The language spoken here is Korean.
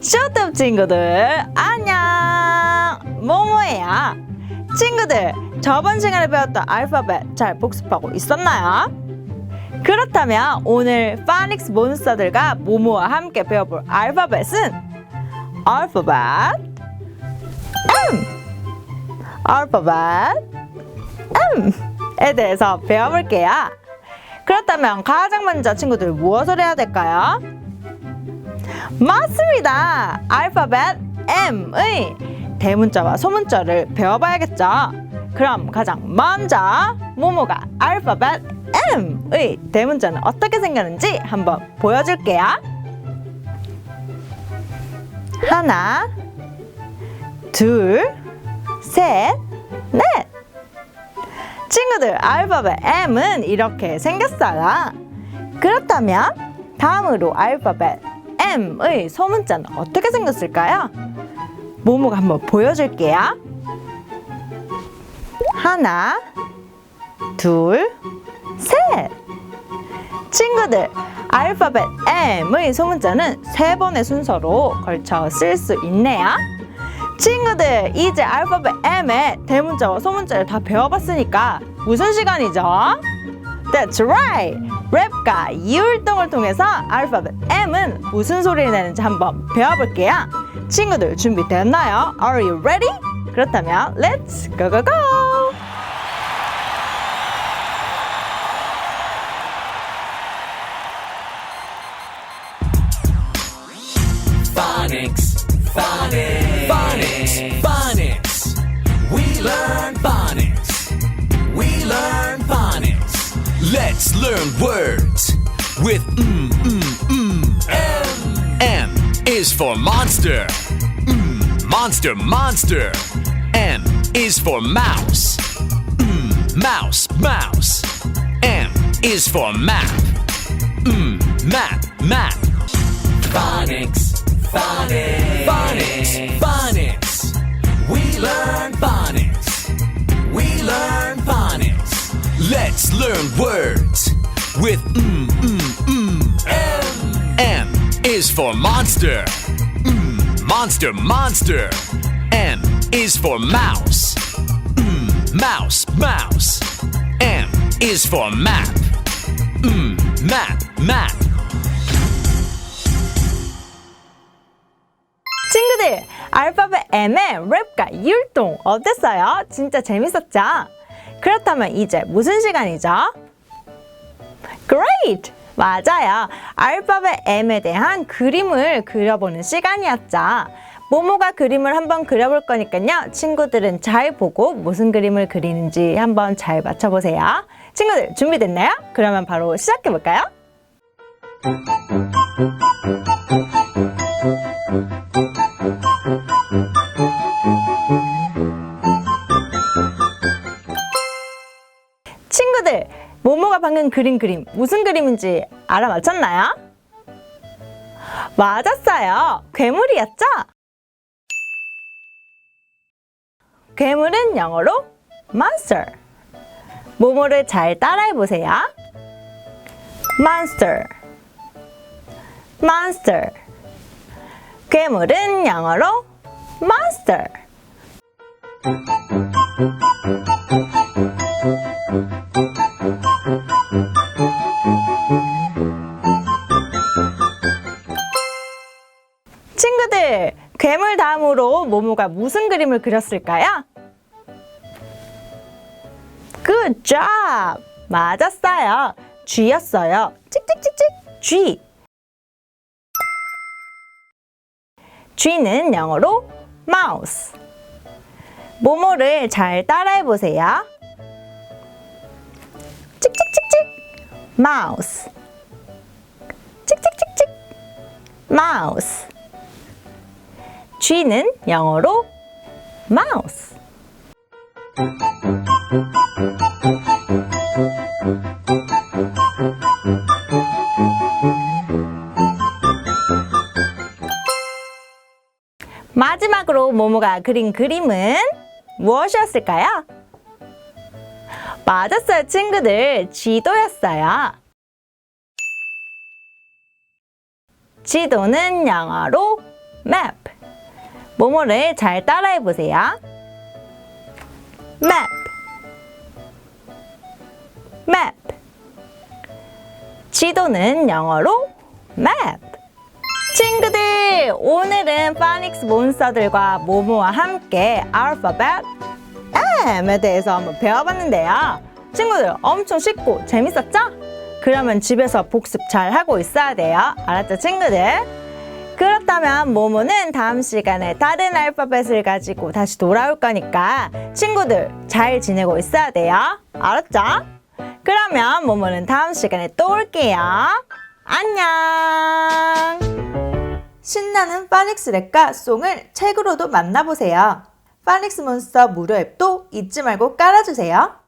쇼트 친구들 안녕! 모모예요? 친구들 저번 시간에 배웠던 알파벳 잘 복습하고 있었나요? 그렇다면 오늘 파닉스 몬스터들과 모모와 함께 배워볼 알파벳은? 알파벳 M! 알파벳 M에 대해서 배워볼게요. 그렇다면 가장 먼저 친구들 무엇을 해야 될까요? 맞습니다. 알파벳 M의 대문자와 소문자를 배워봐야겠죠. 그럼 가장 먼저 모모가 알파벳 M의 대문자는 어떻게 생겼는지 한번 보여줄게요. 하나, 둘, 셋, 넷. 친구들, 알파벳 M은 이렇게 생겼어요. 그렇다면 다음으로 알파벳 M의 소문자는 어떻게 생겼을까요? 모모가 한번 보여줄게요. 하나, 둘, 셋. 친구들, 알파벳 M의 소문자는 세 번의 순서로 걸쳐 쓸 수 있네요. 친구들, 이제 알파벳 M의 대문자와 소문자를 다 배워봤으니까 무슨 시간이죠? That's right! 랩과 이율동을 통해서 알파벳 M은 무슨 소리를 내는지 한번 배워볼게요. 친구들 준비됐나요? Are you ready? 그렇다면 Let's go go go! Learn words with mm, mm, mm. M. M is for monster. Mm, monster, monster. M is for mouse. Mm, mouse, mouse. M is for map. Mm, map, map. Phonics, phonics, phonics, phonics. We learn phonics. We learn phonics. Let's learn words with mm, mm, mm. M. M is for monster. Mm, monster, monster. M is for mouse. Mm, mouse, mouse. M is for map. Mm, map, map. 친구들, 알파벳 M의 랩과 이율동 어땠어요? 진짜 재밌었죠? 그렇다면 이제 무슨 시간이죠? Great! 맞아요. 알파벳 M에 대한 그림을 그려보는 시간이었죠. 모모가 그림을 한번 그려볼 거니까요. 친구들은 잘 보고 무슨 그림을 그리는지 한번 잘 맞춰보세요. 친구들 준비됐나요? 그러면 바로 시작해볼까요? 그린 그림 무슨 그림인지 알아맞혔나요? 맞았어요. 괴물이었죠? 괴물은 영어로 monster. 모모를 잘 따라해 보세요. monster. monster. 괴물은 영어로 monster. 모모가 무슨 그림을 그렸을까요? Good job! 맞았어요. 쥐였어요. 찍찍찍찍, 쥐. 쥐는 영어로 mouse. 모모를 잘 따라해 보세요. 찍찍찍찍, mouse. 찍찍찍찍, mouse. 쥐는 영어로 mouse. 마지막으로 모모가 그린 그림은 무엇이었을까요? 맞았어요, 친구들. 지도였어요. 지도는 영어로 map. 모모를 잘 따라해 보세요. map. map. 지도는 영어로 map. 친구들, 오늘은 파닉스 몬스터들과 모모와 함께 알파벳 M에 대해서 한번 배워봤는데요. 친구들, 엄청 쉽고 재밌었죠? 그러면 집에서 복습 잘 하고 있어야 돼요. 알았죠, 친구들? 그렇다면 모모는 다음 시간에 다른 알파벳을 가지고 다시 돌아올 거니까 친구들 잘 지내고 있어야 돼요. 알았죠? 그러면 모모는 다음 시간에 또 올게요. 안녕! 신나는 파닉스 랩과 송을 책으로도 만나보세요. 파닉스 몬스터 무료 앱도 잊지 말고 깔아주세요.